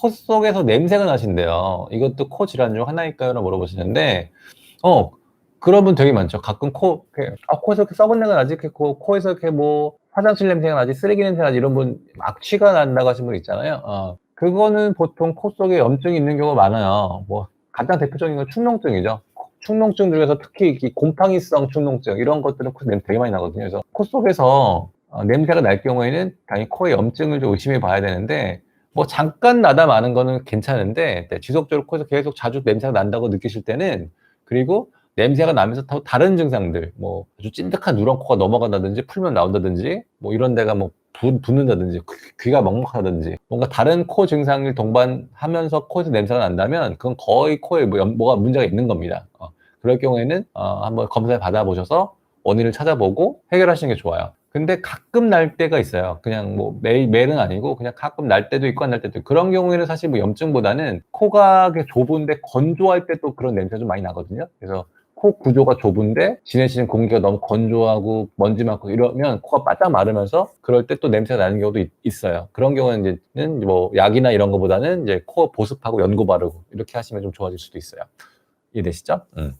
코 속에서 냄새가 나신대요. 이것도 코 질환 중 하나일까요? 라고 물어보시는데, 어, 그런 분 되게 많죠. 가끔 코, 이렇게, 아, 코에서 이렇게 썩은 냄새가 나지? 코, 코에서 이렇게 뭐, 화장실 냄새가 나지? 쓰레기 냄새가 나지? 이런 분, 악취가 난다고 하신 분 있잖아요. 어, 그거는 보통 코 속에 염증이 있는 경우가 많아요. 뭐, 가장 대표적인 건 축농증이죠. 축농증 중에서 특히 이 곰팡이성 축농증, 이런 것들은 코 냄새 되게 많이 나거든요. 그래서 코 속에서 어, 냄새가 날 경우에는 당연히 코에 염증을 좀 의심해 봐야 되는데, 뭐 잠깐 나다 마는 거는 괜찮은데 네, 지속적으로 코에서 계속 자주 냄새가 난다고 느끼실 때는 그리고 냄새가 나면서 또 다른 증상들 뭐 아주 찐득한 누런 코가 넘어간다든지 풀면 나온다든지 뭐 이런 데가 뭐 부, 붓는다든지 귀- 귀가 먹먹하다든지 뭔가 다른 코 증상을 동반하면서 코에서 냄새가 난다면 그건 거의 코에 뭐 연- 뭐가 문제가 있는 겁니다. 어, 그럴 경우에는 어, 한번 검사를 받아보셔서 원인을 찾아보고 해결하시는 게 좋아요. 근데 가끔 날 때가 있어요. 그냥 뭐 매일 매일은 아니고 그냥 가끔 날 때도 있고 안 날 때도 그런 경우에는 사실 뭐 염증보다는 코가 좁은데 건조할 때 또 그런 냄새가 좀 많이 나거든요. 그래서 코 구조가 좁은데 지내시는 공기가 너무 건조하고 먼지 많고 이러면 코가 바짝 마르면서 그럴 때 또 냄새가 나는 경우도 있, 있어요. 그런 경우는 이제는 뭐 약이나 이런 거보다는 이제 코 보습하고 연고 바르고 이렇게 하시면 좀 좋아질 수도 있어요. 이해되시죠? 음.